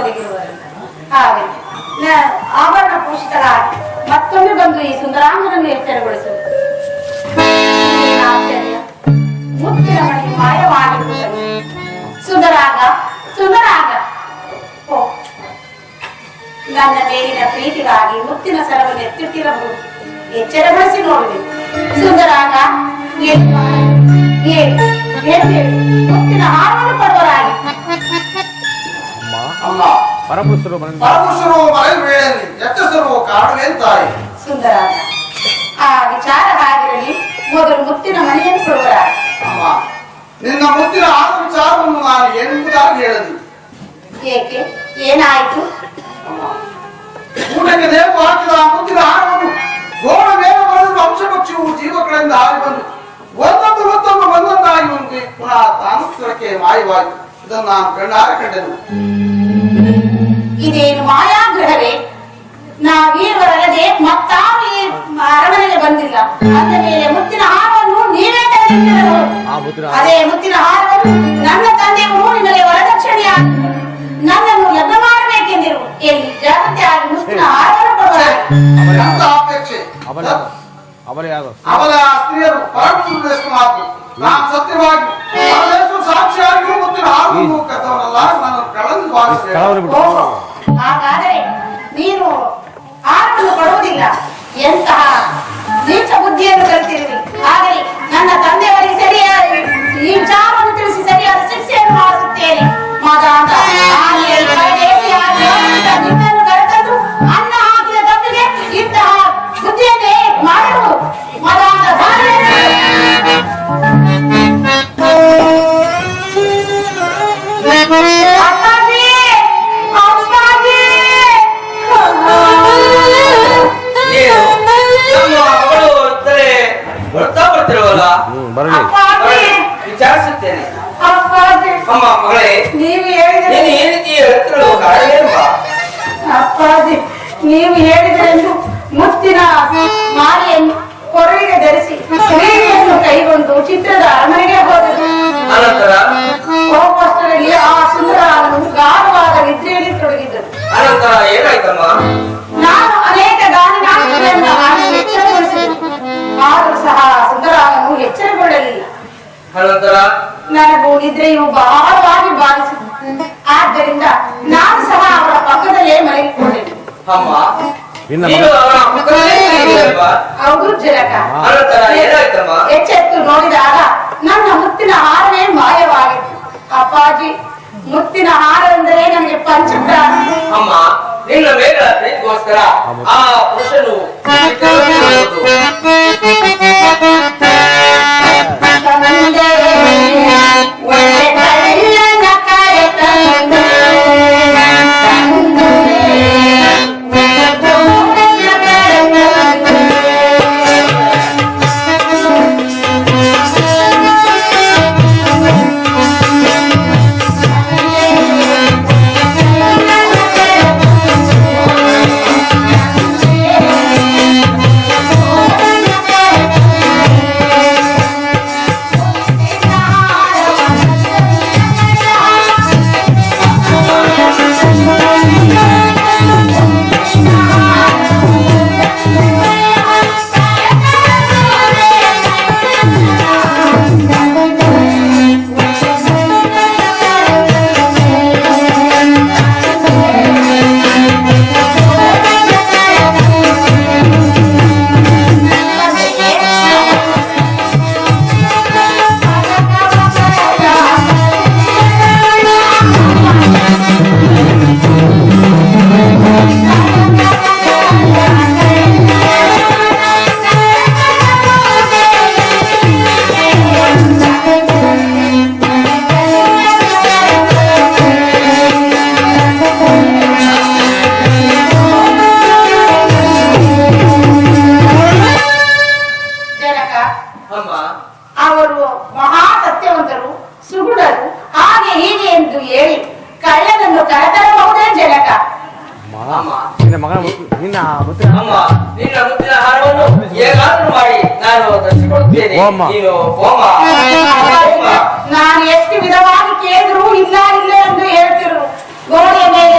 ತೊಡಗಿರುವರನ್ನು ಹಾಗೆ. ಆಭರಣ ಪೋಷಿತರಾಗಿ ಮತ್ತೊಮ್ಮೆ ಬಂದು ಈ ಸುಂದರಾಂಗನನ್ನು ಎಚ್ಚರಗೊಳಿಸುವುದು ಮುತ್ತಿನ ಮನೆಗೆ ಮಾಯವಾಗಿರುವುದನ್ನು ಸುಂದರಾಗ ಸುಂದರಾಗ. ನನ್ನ ಮೇಲಿನ ಪ್ರೀತಿಗಾಗಿ ಮುತ್ತಿನ ಸರವನ್ನು ಎತ್ತಿಟ್ಟಿರಬಹುದು. ಎಚ್ಚರಗೊಳಿಸಿ ನೋಡಬೇಕು ಸುಂದರಾಗ ಏನು ಮುತ್ತಿನ ಹಾರವನ್ನು ಪಡುವರಾಗಿ ಪರಪುರುಷರು ಮರಳು ವೇಳೆಯಲ್ಲಿ ಎಚ್ಚರಿಸಿರುವ ಕಾರಣವೇನ್ ತಾಯಿ ಸುಂದರಾಗ ಆ ವಿಚಾರ ಹಾಗಿರಲಿ ಮೊದಲು ಮುತ್ತಿನ ಮಣಿಯನ್ನು ಕೊಡುವರಾಗಿ ಅಮ್ಮ ನಿನ್ನ ಮುತ್ತಿನ ಆದ ವಿಚಾರವನ್ನು ನಾನು ಏನೆಂಬುದಾಗಿ ಹೇಳದು ಏಕೆ? ಏನಾಯ್ತು? ಊಟಕ್ಕೆ ನೇಮು ಹಾಕಿದ ಆ ಮುತ್ತಿನ ಆರವನ್ನು ಗೋಣ ಮೇಲೆ ಬರೆದು ವಂಶಪಕ್ಷಿಯು ಜೀವಗಳಿಂದ ಹಾರಿ ಬಂದು ಒಂದೊಂದು ಹೊತ್ತೊಂದು ಒಂದೊಂದಾಗಿ ಒಂದು ಪುನಃ ತಾನು ಮಾಯವಾಯಿತು. ಇದನ್ನು ನಾನು ಕಣ್ಣಾರೆ ಕಂಡೆನು. ಇದೇನು ಮಾಯಾಗ್ರಹವೇ? ನಾವೀರುವರಲ್ಲದೆ ಮತ್ತಾರು ಈ ಅರಮನೆಗೆ ಬಂದಿಲ್ಲ. ಅಂದ ಮೇಲೆ ಮುತ್ತಿನ ಹಾರವನ್ನು ನೀವೇ ತಂದಿದ್ದರು ಅದೇ ಮುತ್ತಿನ ಹಾರವನ್ನು ನನ್ನ ತಂದೆಯವರು ನಿಮಗೆ ವರದಕ್ಷಿಣೆಯ ನನ್ನನ್ನು ಯಜ್ಞ ಮಾಡಬೇಕೆಂದಿರು. ಎಲ್ಲಿ ಜಾಗೃತಿ ಆಗಿ ಮುತ್ತಿನ ಹಾರವನ್ನು ಕೊಡುತ್ತಾರೆ ಅವರ ಸ್ತ್ರೀಯರು ಪರಮುಷರಷ್ಟು ಮಾತು. ನಾನು ಸತ್ಯವಾಗಿ ಪರಮೇಶ್ವರ ಸಾಕ್ಷಿಯಾಗಿಯೂ ಮುತ್ತಿನ ಹಾರವನ್ನು ಕದ್ದವನಲ್ಲ ನಾನು ಕಳೆದು ಓಹೋ ಹಾಗಾದರೆ ನೀನು ಆರನ್ನು ಕೊಡುವುದಿಲ್ಲ. ಎಂತಹ ನೀಚ ಬುದ್ಧಿಯನ್ನು ಕಲಿತಿರುವಿ. ಆದರೆ ನನ್ನ ತಂದೆಯವರಿಗೆ ಸರಿಯಾದ ಈ ವಿಚಾರವನ್ನು ತಿಳಿಸಿ ಸರಿಯಾದ ಶಿಕ್ಷೆಯನ್ನು ಮಾಡಿಸುತ್ತೇನೆ. ಹ್ಮ್ ಬರಲಿ ವಿಚಾರಿಸುತ್ತೇನೆ. ಅಪ್ಪಾಜಿ. ಅಮ್ಮ ಮಗಳೇ ನೀವು ಹೇಳಿದರೆ ನೀನು ಈ ರೀತಿ ಹೇಳ್ತಿರೋ ಕಾರಣ ಏನಮ್ಮ ಅಪ್ಪಾಜಿ ನೀವು ಹೇಳಿದ್ರೆಂದು ಮುತ್ತಿನ ಮಾಲೆಯನ್ನು ಕೊರಳಿಗೆ ಧರಿಸಿ ಕೈಗೊಂಡು ಚಿತ್ರದ ಅರಮನೆಗೆ ನನಗೂ ನಿದ್ರೆಯು ಬಹಳವಾಗಿ ಬಾಧಿಸಿತು ಆದ್ದರಿಂದ ನಾನು ಸಹ ಅವರ ಪಕ್ಕದಲ್ಲೇ ಮಲಗಿಕೊಂಡೆನು ಅಮ್ಮ ಇನ್ನ ನೀನು ಅವರ ಪಕ್ಕದಲ್ಲೇ ಇದ್ದೀಯಲ್ವಾ? ಹೌದು ಜನಕ ಅನಂತರ ಏನಾಯ್ತಮ್ಮ ಎಚ್ಚೆತ್ತು ನೋಡಿದಾಗ ನನ್ನ ಮುತ್ತಿನ ಹಾರವೇ ಮಾಯವಾಗಿತ್ತು ಅಪ್ಪಾಜಿ ಮುತ್ತಿನ ಹಾರ ಎಂದರೆ ನನಗೆ ಪಂಚಪ್ರಾಣ ಅಮ್ಮ ನಿನ್ನ ಮೇಲೆ ಪ್ರೀತಿಗೋಸ್ಕರ ಆ ಪುರುಷನು ಹೋಮ ನಾನು ಎಷ್ಟು ವಿಧವಾಗಿ ಕೇಳಿದ್ರು ಇಲ್ಲ ಇಲ್ಲ ಎಂದು ಹೇಳ್ತಿರು ಗೋಡೆಯ ಮೇಲೆ